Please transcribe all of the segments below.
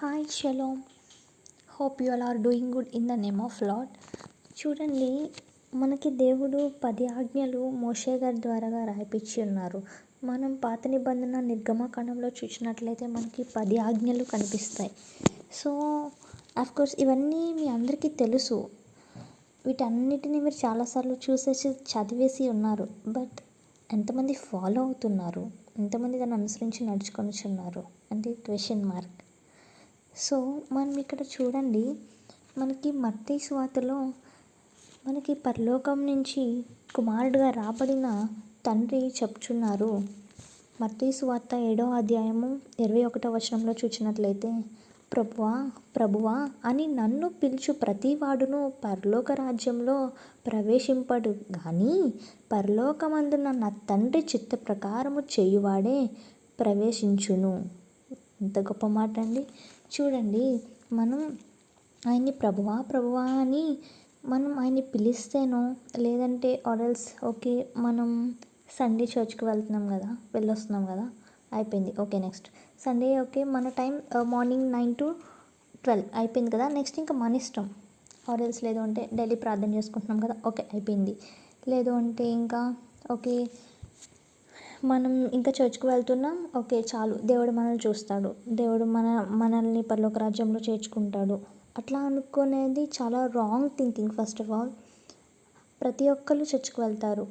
Hi shalom hope you all are doing good in the name of lord చూడండి మనకి దేవుడు పది ఆజ్ఞలు మోషే గారి ద్వారాగా రాయిపించి ఉన్నారు. మనం పాత నిబంధన నిర్గమకాండంలో చూసినట్లయితే మనకి పది ఆజ్ఞలు కనిపిస్తాయి. సో కోర్స్ ఇవన్నీ మీ అందరికీ తెలుసు. వీటన్నిటిని మీరు చాలాసార్లు చూసేసి చదివేసి ఉన్నారు. బట్ ఎంతమంది ఫాలో అవుతున్నారు? ఎంతమంది దాన్ని అనుసరించి నడుచుకొని ఉన్నారు అంటే క్వశ్చన్ మార్క్ సో మనం ఇక్కడ చూడండి మనకి మత్తయి సువార్తలో మనకి పరలోకం నుంచి కుమారుడుగా రాబడిన తండ్రి చెప్తున్నారు మత్తయి స్వార్త ఏడో అధ్యాయము ఇరవై ఒకటో వచనంలో చూసినట్లయితే ప్రభువా ప్రభువా అని నన్ను పిలుచు ప్రతివాడును పరలోక రాజ్యంలో ప్రవేశింపడు. కానీ పరలోకమందున నా తండ్రి చిత్త ప్రకారము చేయువాడే ప్రవేశించును. ఎంత గొప్ప మాట అండి చూడండి మనం ఆయన్ని ప్రభువా ప్రభువా అని మనం ఆయన్ని పిలిస్తేనో లేదంటే ఆర్ఎల్స్ ఓకే మనం సండే చర్చ్కి వెళ్తున్నాం కదా వెళ్ళొస్తున్నాం కదా అయిపోయింది. ఓకే నెక్స్ట్ సండే ఓకే మన time morning nine to twelve అయిపోయింది కదా నెక్స్ట్ ఇంకా మన ఇష్టం. ఆర్ఎల్స్ లేదు అంటే డైలీ ప్రార్థన చేసుకుంటున్నాం కదా ఓకే అయిపోయింది. లేదు అంటే ఇంకా ఓకే మనం ఇంకా చర్చ్కి వెళ్తున్నాం ఓకే చాలు దేవుడు మనల్ని చూస్తాడు. దేవుడు మన మనల్ని పరలోక రాజ్యంలో చేర్చుకుంటాడు. అట్లా అనుకునేది చాలా wrong thinking first of all ప్రతి ఒక్కరు చర్చ్కి వెళ్తారు.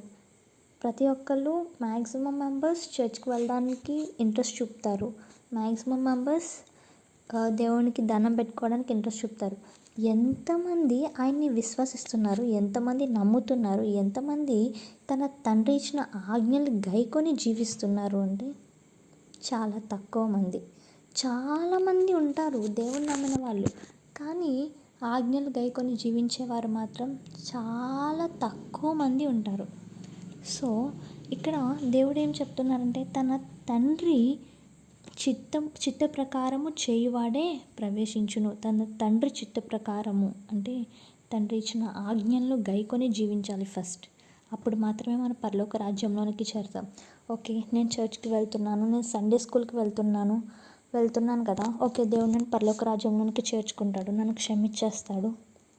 ప్రతి ఒక్కళ్ళు మ్యాక్సిమం మెంబర్స్ చర్చ్కి వెళ్ళడానికి ఇంట్రెస్ట్ చూపుతారు. మ్యాక్సిమం మెంబర్స్ దేవునికి దండం పెట్టుకోవడానికి ఇంట్రెస్ట్ చూపుతారు. ఎంతమంది ఆయన్ని విశ్వసిస్తున్నారు? ఎంతమంది నమ్ముతున్నారు? ఎంతమంది తన తండ్రి ఇచ్చిన ఆజ్ఞలు గైకొని జీవిస్తున్నారు అంటే చాలా తక్కువ మంది. చాలామంది ఉంటారు దేవుడు నమ్మిన వాళ్ళు. కానీ ఆజ్ఞలు గైకొని జీవించేవారు మాత్రం చాలా తక్కువ మంది ఉంటారు. సో ఇక్కడ దేవుడు ఏం చెప్తున్నారంటే తన తండ్రి చిత్తం చిత్త ప్రకారము చేయువాడే ప్రవేశించును. తన తండ్రి చిత్త ప్రకారము అంటే తండ్రి ఇచ్చిన ఆజ్ఞలను గైకొని జీవించాలి ఫస్ట్. అప్పుడు మాత్రమే మన పరలోక రాజ్యంలోనికి చేరుతాం. ఓకే నేను చర్చ్కి వెళ్తున్నాను నేను సండే స్కూల్కి వెళ్తున్నాను వెళ్తున్నాను కదా. ఓకే దేవుడు నన్ను పరలోక రాజ్యంలోనికి చేర్చుకుంటాడు నన్ను క్షమించేస్తాడు.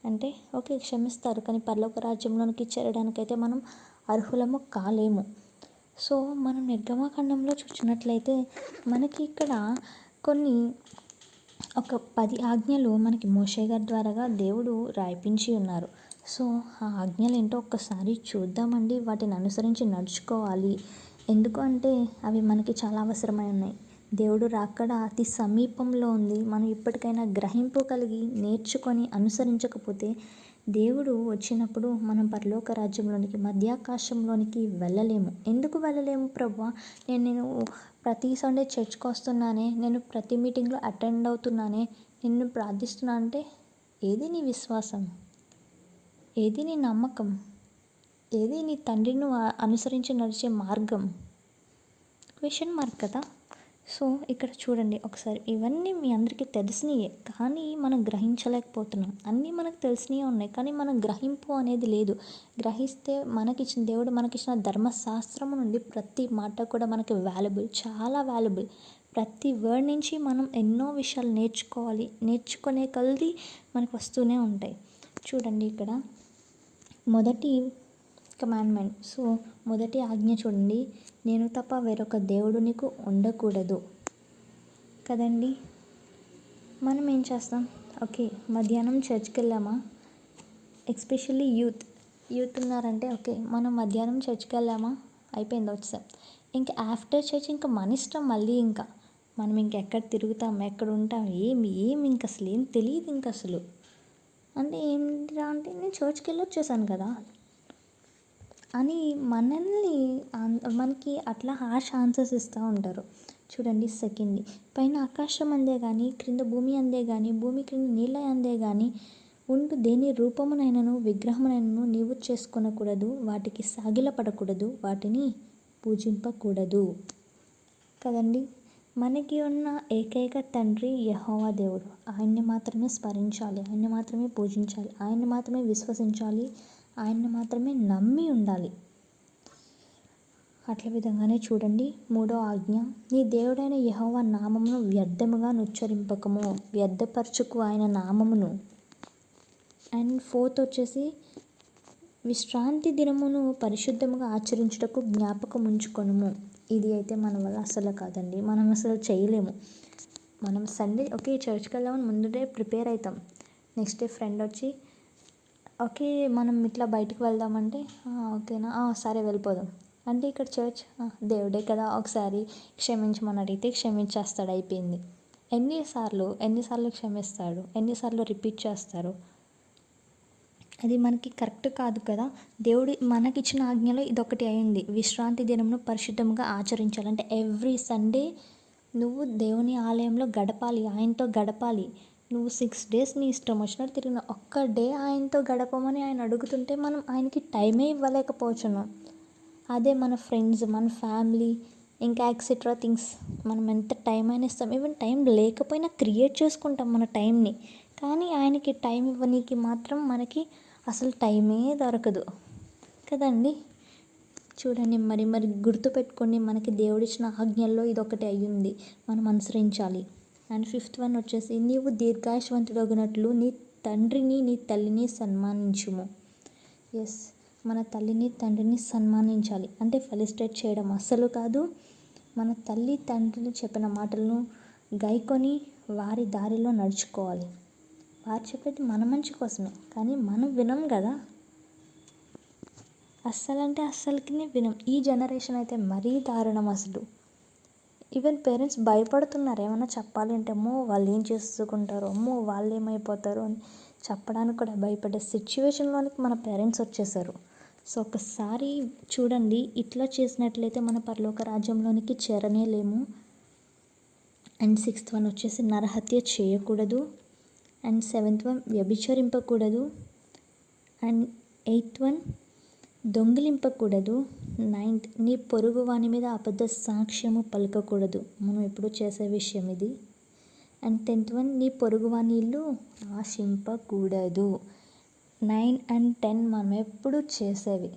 అంటే ఓకే క్షమిస్తారు కానీ పరలోక రాజ్యంలోనికి చేరడానికైతే మనం అర్హులము కాలేము. సో మనం నిర్గమకాండంలో చూసినట్లయితే మనకి ఇక్కడ కొన్ని ఒక పది ఆజ్ఞలు మనకి మోషే గారి ద్వారాగా దేవుడు రాయిపించి ఉన్నారు. సో ఆ ఆజ్ఞలు ఏంటో ఒక్కసారి చూద్దామండి. వాటిని అనుసరించి నడుచుకోవాలి. ఎందుకు అంటే అవి మనకి చాలా అవసరమై ఉన్నాయి. దేవుడు రాకడ అతి సమీపంలో ఉంది. మనం ఇప్పటికైనా గ్రహింపు కలిగి నేర్చుకొని అనుసరించకపోతే దేవుడు వచ్చినప్పుడు మనం పరలోక రాజ్యంలోనికి మధ్యాకాశంలోనికి వెళ్ళలేము. ఎందుకు వెళ్ళలేము ప్రభు? నేను నేను ప్రతి సండే చర్చ్కి వస్తున్నానే నేను ప్రతి మీటింగ్లో అటెండ్ అవుతున్నానే నిన్ను ప్రార్థిస్తున్నా అంటే ఏది నీ విశ్వాసం? ఏది నీ నమ్మకం? ఏది నీ తండ్రిని అనుసరించి నడిచే మార్గం? క్వశ్చన్ మార్క్ కదా? సో ఇక్కడ చూడండి ఒకసారి. ఇవన్నీ మీ అందరికీ తెలిసినయే కానీ మనం గ్రహించలేకపోతున్నాం. అన్నీ మనకు తెలిసినవి ఉన్నాయి కానీ మనం గ్రహింపు అనేది లేదు. గ్రహిస్తే మనకిచ్చిన దేవుడు మనకిచ్చిన ధర్మశాస్త్రము నుండి ప్రతి మాట కూడా మనకి వాల్యుబుల్ చాలా వాల్యుబుల్. ప్రతి వర్డ్ నుంచి మనం ఎన్నో విషయాలు నేర్చుకోవాలి నేర్చుకునే కొలది మనకు వస్తూనే ఉంటాయి. చూడండి ఇక్కడ. మొదటి కమాండ్మెంట్ సో మొదటి ఆజ్ఞ చూడండి. నేను తప్ప వేరొక దేవుడు నీకు ఉండకూడదు. కదండి? మనం ఏం చేస్తాం? ఓకే మధ్యాహ్నం చర్చ్కి వెళ్ళామా ఎస్పెషల్లీ యూత్. యూత్ ఉన్నారంటే ఓకే మనం మధ్యాహ్నం చర్చ్కి వెళ్ళామా అయిపోయింది వచ్చాం ఇంకా ఆఫ్టర్ చర్చ్ ఇంకా మన ఇష్టం మళ్ళీ ఇంకా. మనం ఇంకెక్కడ తిరుగుతాం ఎక్కడ ఉంటాం ఏమి ఏమి ఇంక అసలు ఏం తెలియదు ఇంక అసలు. అంటే ఏంటి అంటే నేను చర్చ్కి వెళ్ళి వచ్చేసాను కదా. అని మనల్ని మనకి అట్లా హార్ష్ ఆన్సర్స్ ఇస్తూ ఉంటారు. చూడండి సెకండ్ది. పైన ఆకాశం అందే కానీ క్రింద భూమి అందే కానీ భూమి క్రింద నీళ్ళ అందే కానీ ఉండు దేని రూపమునైనను విగ్రహమునైనను నీవు చేసుకొనకూడదు వాటికి సాగిలపడకూడదు వాటిని పూజింపకూడదు. కదండి? మనకి ఉన్న ఏకైక తండ్రి యహోవా దేవుడు. ఆయన్ని మాత్రమే స్మరించాలి ఆయన్ని మాత్రమే పూజించాలి ఆయన్ని మాత్రమే విశ్వసించాలి ఆయన్ని మాత్రమే నమ్మి ఉండాలి. అట్ల విధంగానే చూడండి. మూడో ఆజ్ఞ నీ దేవుడైన యహోవ నామమును వ్యర్థముగా నుచ్చరింపకము వ్యర్థపరచుకు ఆయన నామమును. అండ్ ఫోర్త్ వచ్చేసి విశ్రాంతి దినమును పరిశుద్ధముగా ఆచరించుటకు జ్ఞాపకం ఉంచుకొనుము ఇది అయితే మన వల్ల అసలు కాదండి. మనం అసలు చేయలేము. మనం సండే ఓకే చర్చ్కి వెళ్ళామని ముందుడే ప్రిపేర్ అవుతాం నెక్స్ట్ డే ఫ్రెండ్ వచ్చి ఓకే మనం ఇట్లా బయటికి వెళ్దామంటే? ఓకేనా? సరే వెళ్ళిపోదాం. అంటే ఇక్కడ చర్చ్? దేవుడే కదా ఒకసారి క్షమించమని అడిగితే క్షమించేస్తాడు అయిపోయింది. ఎన్నిసార్లు ఎన్నిసార్లు క్షమిస్తాడు? ఎన్నిసార్లు రిపీట్ చేస్తారు? అది మనకి కరెక్ట్ కాదు కదా. దేవుడి మనకిచ్చిన ఆజ్ఞలో ఇదొకటి అయింది. విశ్రాంతి దినంను పరిశుద్ధంగా ఆచరించాలి అంటే ఎవ్రీ సండే నువ్వు దేవుని ఆలయంలో గడపాలి ఆయనతో గడపాలి. నువ్వు సిక్స్ డేస్ నీ ఇష్టం వచ్చినట్టు తిరిగిన ఒక్క డే ఆయనతో గడపమని ఆయన అడుగుతుంటే మనం ఆయనకి టైమే ఇవ్వలేకపోతున్నాం అదే మన ఫ్రెండ్స్ మన ఫ్యామిలీ ఇంకా ఎక్సెట్రా థింగ్స్ మనం ఎంత టైం అయినా ఇస్తాం. ఈవెన్ టైం లేకపోయినా క్రియేట్ చేసుకుంటాం మన టైంని. కానీ ఆయనకి టైం ఇవ్వనీకి మాత్రం మనకి అసలు టైమే దొరకదు. కదండి? చూడండి మరి మరి గుర్తుపెట్టుకోండి మనకి దేవుడిచ్చిన ఆజ్ఞల్లో ఇదొకటి అయ్యింది. మనం అనుసరించాలి. అండ్ ఫిఫ్త్ వన్ వచ్చేసి నీవు దీర్ఘాయుషవంతుడగినట్లు నీ తండ్రిని నీ తల్లిని సన్మానించుము. ఎస్ మన తల్లిని తండ్రిని సన్మానించాలి. అంటే ఫెలిస్టేట్ చేయడం అస్సలు కాదు. మన తల్లి తండ్రిని చెప్పిన మాటలను గైకొని వారి దారిలో నడుచుకోవాలి. వారు చెప్పేది మన మంచి కోసమే కానీ మనం వినం కదా. అస్సలంటే అస్సలకినే అస్సలకి వినం. ఈ జనరేషన్ అయితే మరీ దారుణం అసలు. ఈవెన్ పేరెంట్స్ భయపడుతున్నారు. ఏమైనా చెప్పాలి అంటే అమ్మో వాళ్ళు ఏం చేసుకుంటారో? అమ్మో వాళ్ళు ఏమైపోతారు? అని చెప్పడానికి కూడా భయపడే సిచ్యువేషన్లోనికి మన పేరెంట్స్ వచ్చేసారు. సో ఒకసారి చూడండి. ఇట్లా చేసినట్లయితే మన పరలోక రాజ్యంలోనికి చేరనే లేము. అండ్ సిక్స్త్ వన్ వచ్చేసి నరహత్య చేయకూడదు. అండ్ సెవెంత్ వన్ వ్యభిచరింపకూడదు. అండ్ ఎయిత్ వన్ దొంగిలింపకూడదు. నైన్త్ నీ పొరుగు వాని మీద అబద్ధ సాక్ష్యము పలకకూడదు. మనం ఎప్పుడు చేసే విషయం ఇది. అండ్ టెన్త్ వన్ నీ పొరుగు వాని ఇల్లు ఆశింపకూడదు. నైన్ అండ్ టెన్ మనం ఎప్పుడు చేసేవి.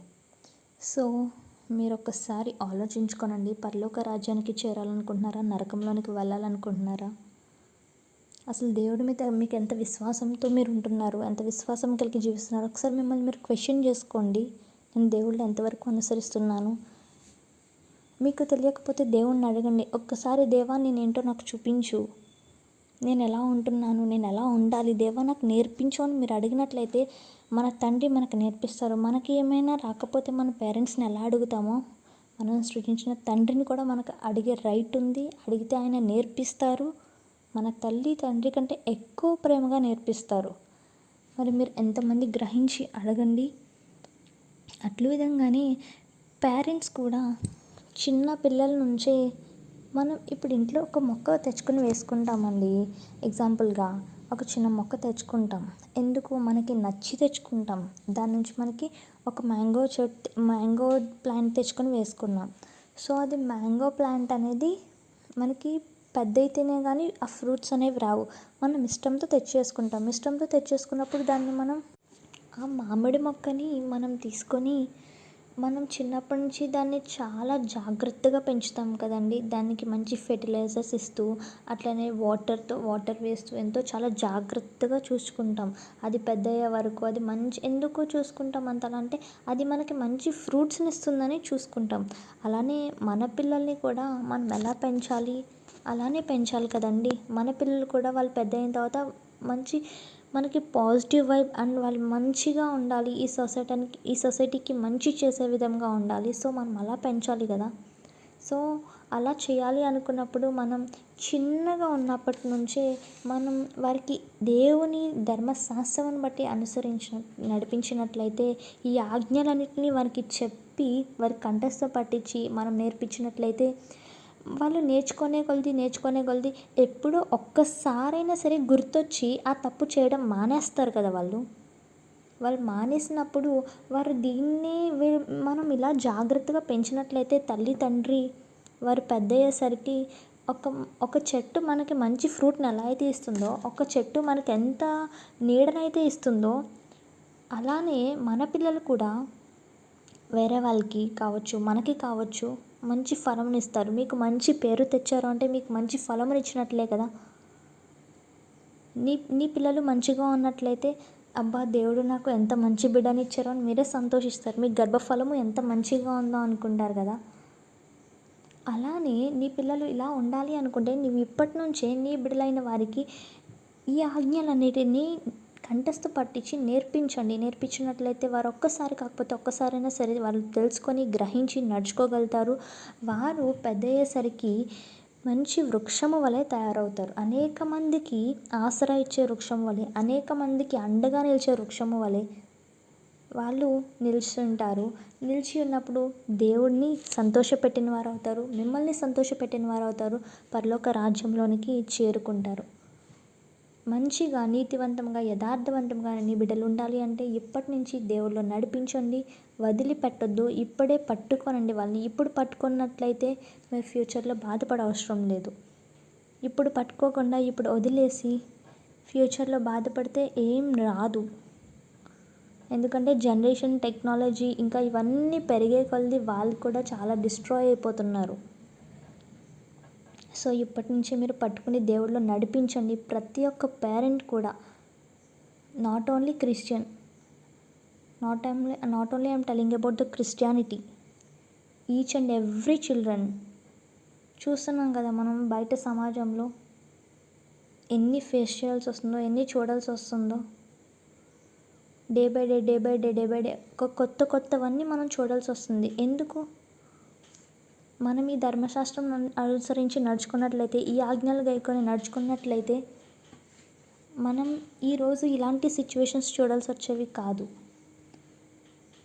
సో మీరు ఒక్కసారి ఆలోచించుకోనండి. పరలోక రాజ్యానికి చేరాలనుకుంటున్నారా? నరకంలోనికి వెళ్ళాలనుకుంటున్నారా? అసలు దేవుడి మీద మీకు ఎంత విశ్వాసంతో మీరు ఉంటున్నారు? ఎంత విశ్వాసం కలిగి జీవిస్తున్నారు? ఒకసారి మిమ్మల్ని మీరు క్వశ్చన్ చేసుకోండి. నేను దేవుళ్ళు ఎంతవరకు అనుసరిస్తున్నాను? మీకు తెలియకపోతే దేవుణ్ణి అడగండి. ఒక్కసారి దేవా నేనేంటో నాకు చూపించు. నేను ఎలా ఉంటున్నాను? నేను ఎలా ఉండాలి? దేవా నాకు నేర్పించు అని మీరు అడిగినట్లయితే మన తండ్రి మనకు నేర్పిస్తారు. మనకి ఏమైనా రాకపోతే మన పేరెంట్స్ని ఎలా అడుగుతామో? మనం సృజించిన తండ్రిని కూడా మనకు అడిగే రైట్ ఉంది. అడిగితే ఆయన నేర్పిస్తారు. మన తల్లి తండ్రి కంటే ఎక్కువ ప్రేమగా నేర్పిస్తారు. మరి మీరు ఎంతమంది గ్రహించి అడగండి? అట్లు విధంగానే పేరెంట్స్ కూడా చిన్న పిల్లల నుంచే మనం ఇప్పుడు ఇంట్లో ఒక మొక్క తెచ్చుకొని వేసుకుంటామండి. ఎగ్జాంపుల్గా ఒక చిన్న మొక్క తెచ్చుకుంటాం. ఎందుకు? మనకి నచ్చి తెచ్చుకుంటాం. దాని నుంచి మనకి ఒక మ్యాంగో చెట్టు మ్యాంగో ప్లాంట్ తెచ్చుకొని వేసుకున్నాం. సో అది మ్యాంగో ప్లాంట్ అనేది మనకి పెద్ద అయితేనే కానీ ఆ ఫ్రూట్స్ అనేవి రావు. మనం ఇష్టంతో తెచ్చేసుకుంటాం. ఇష్టంతో తెచ్చేసుకున్నప్పుడు దాన్ని మనం ఆ మామిడి మొక్కని మనం తీసుకొని మనం చిన్నప్పటి నుంచి దాన్ని చాలా జాగ్రత్తగా పెంచుతాం కదండి. దానికి మంచి ఫెర్టిలైజర్స్ ఇస్తూ అట్లనే వాటర్తో వాటర్ వేస్తూ ఎంతో చాలా జాగ్రత్తగా చూసుకుంటాం. అది పెద్ద అయ్యే వరకు అది మంచి ఎందుకు చూసుకుంటాం అంతలా అంటే అది మనకి మంచి ఫ్రూట్స్ని ఇస్తుందని చూసుకుంటాం. అలానే మన పిల్లల్ని కూడా మనం ఎలా పెంచాలి? అలానే పెంచాలి కదండి. మన పిల్లలు కూడా వాళ్ళు పెద్ద అయిన తర్వాత మంచి మనకి పాజిటివ్ వైబ్ అండ్ వాళ్ళు మంచిగా ఉండాలి. ఈ సొసైటీకి ఈ సొసైటీకి మంచి చేసే విధంగా ఉండాలి. సో మనం అలా పెంచాలి కదా. సో అలా చేయాలి అనుకున్నప్పుడు మనం చిన్నగా ఉన్నప్పటి నుంచే మనం వారికి దేవుని ధర్మశాస్త్రం బట్టి అనుసరించిన నడిపించినట్లయితే ఈ ఆజ్ఞలన్నింటినీ వారికి చెప్పి వారి కంఠస్థ పట్టించి మనం నేర్పించినట్లయితే వాళ్ళు నేర్చుకునే కొలది నేర్చుకునే కొలది ఎప్పుడో ఒక్కసారైనా సరే గుర్తొచ్చి ఆ తప్పు చేయడం మానేస్తారు కదా వాళ్ళు. వాళ్ళు మానేసినప్పుడు వారు దీన్ని మనం ఇలా జాగ్రత్తగా పెంచినట్లయితే తల్లి తండ్రి వారు పెద్ద అయ్యేసరికి ఒక ఒక చెట్టు మనకి మంచి ఫ్రూట్ని ఎలా అయితే ఇస్తుందో ఒక చెట్టు మనకి ఎంత నీడనైతే ఇస్తుందో అలానే మన పిల్లలు కూడా వేరే వాళ్ళకి కావచ్చు మనకి కావచ్చు మంచి ఫలంని ఇస్తారు మీకు మంచి పేరు తెచ్చారు అంటే మీకు మంచి ఫలం ఇచ్చినట్లే కదా. నీ నీ పిల్లలు మంచిగా ఉన్నట్లయితే అబ్బా దేవుడు నాకు ఎంత మంచి బిడ్డని ఇచ్చారో అని మీరే సంతోషిస్తారు. మీ గర్భఫలము ఎంత మంచిగా ఉందో అనుకుంటారు కదా. అలానే నీ పిల్లలు ఇలా ఉండాలి అనుకుంటే నువ్వు ఇప్పటి నుంచే నీ బిడ్డలైన వారికి ఈ ఆజ్ఞలన్నిటినీ కంఠస్థ పట్టించి నేర్పించండి. నేర్పించినట్లయితే వారు ఒక్కసారి కాకపోతే ఒక్కసారైనా సరే వాళ్ళు తెలుసుకొని గ్రహించి నడుచుకోగలుగుతారు. వారు పెద్ద అయ్యేసరికి మంచి వృక్షము వలె తయారవుతారు. అనేక మందికి ఆసరా ఇచ్చే వృక్షం వలె అనేక మందికి అండగా నిలిచే వృక్షము వలె వాళ్ళు నిలుచుంటారు. నిలిచి ఉన్నప్పుడు దేవుడిని సంతోషపెట్టిన వారు అవుతారు మిమ్మల్ని సంతోషపెట్టిన వారు అవుతారు పరలోక రాజ్యంలోనికి చేరుకుంటారు. మంచిగా నీతివంతంగా యథార్థవంతంగా నీ బిడ్డలు ఉండాలి అంటే ఇప్పటి నుంచి దేవుళ్ళు నడిపించండి వదిలిపెట్టొద్దు ఇప్పుడే పట్టుకోనండి వాళ్ళని. ఇప్పుడు పట్టుకున్నట్లయితే మీరు ఫ్యూచర్లో బాధపడే అవసరం లేదు. ఇప్పుడు పట్టుకోకుండా ఇప్పుడు వదిలేసి ఫ్యూచర్లో బాధపడితే ఏం రాదు. ఎందుకంటే జనరేషన్ టెక్నాలజీ ఇంకా ఇవన్నీ పెరిగే కొలది వాళ్ళు కూడా చాలా డిస్ట్రాయ్ అయిపోతున్నారు. సో ఇప్పటి నుంచి మీరు పట్టుకుని దేవుళ్ళు నడిపించండి. ప్రతి ఒక్క పేరెంట్ కూడా not only Christian not only not only I'm telling about the Christianity each and every children చూస్తున్నాం కదా మనం బయట సమాజంలో ఎన్ని ఫేస్ చేయాల్సి వస్తుందో ఎన్ని చూడాల్సి వస్తుందో day by day day by day day by day ఒక కొత్త కొత్తవన్నీ మనం చూడాల్సి వస్తుంది. ఎందుకు? మనం ఈ ధర్మశాస్త్రం అనుసరించి నడుచుకున్నట్లయితే ఈ ఆజ్ఞలు గైకొని నడుచుకున్నట్లయితే మనం ఈరోజు ఇలాంటి సిచ్యువేషన్స్ చూడాల్సి వచ్చేవి కాదు.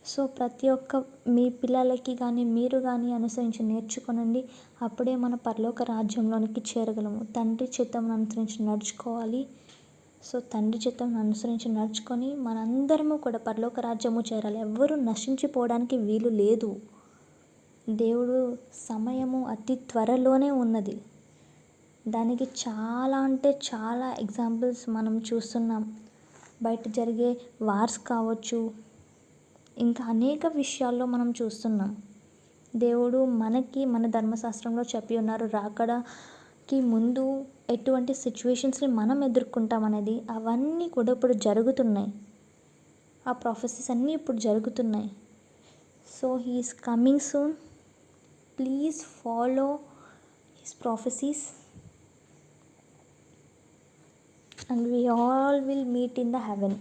సో ప్రతి ఒక్క మీ పిల్లలకి కానీ మీరు కానీ అనుసరించి నేర్చుకోనండి. అప్పుడే మన పరలోక రాజ్యంలోనికి చేరగలము. తండ్రి చిత్తం అనుసరించి నడుచుకోవాలి. సో తండ్రి చిత్తం అనుసరించి నడుచుకొని మనందరము కూడా పరలోక రాజ్యము చేరాలి. ఎవ్వరూ నశించిపోవడానికి వీలు లేదు. దేవుడు సమయము అతి త్వరలోనే ఉన్నది. దానికి చాలా అంటే చాలా ఎగ్జాంపుల్స్ మనం చూస్తున్నాం. బయట జరిగే వార్స్ కావచ్చు ఇంకా అనేక విషయాల్లో మనం చూస్తున్నాం. దేవుడు మనకి మన ధర్మశాస్త్రంలో చెప్పి ఉన్నారు రాకడకి ముందు ఎటువంటి సిచ్యువేషన్స్ని మనం ఎదుర్కొంటాం అనేది అవన్నీ కూడా ఇప్పుడు జరుగుతున్నాయి. ఆ ప్రాఫెసెస్ అన్నీ ఇప్పుడు జరుగుతున్నాయి. So he's coming soon please follow his prophecies. And we all will meet in the heaven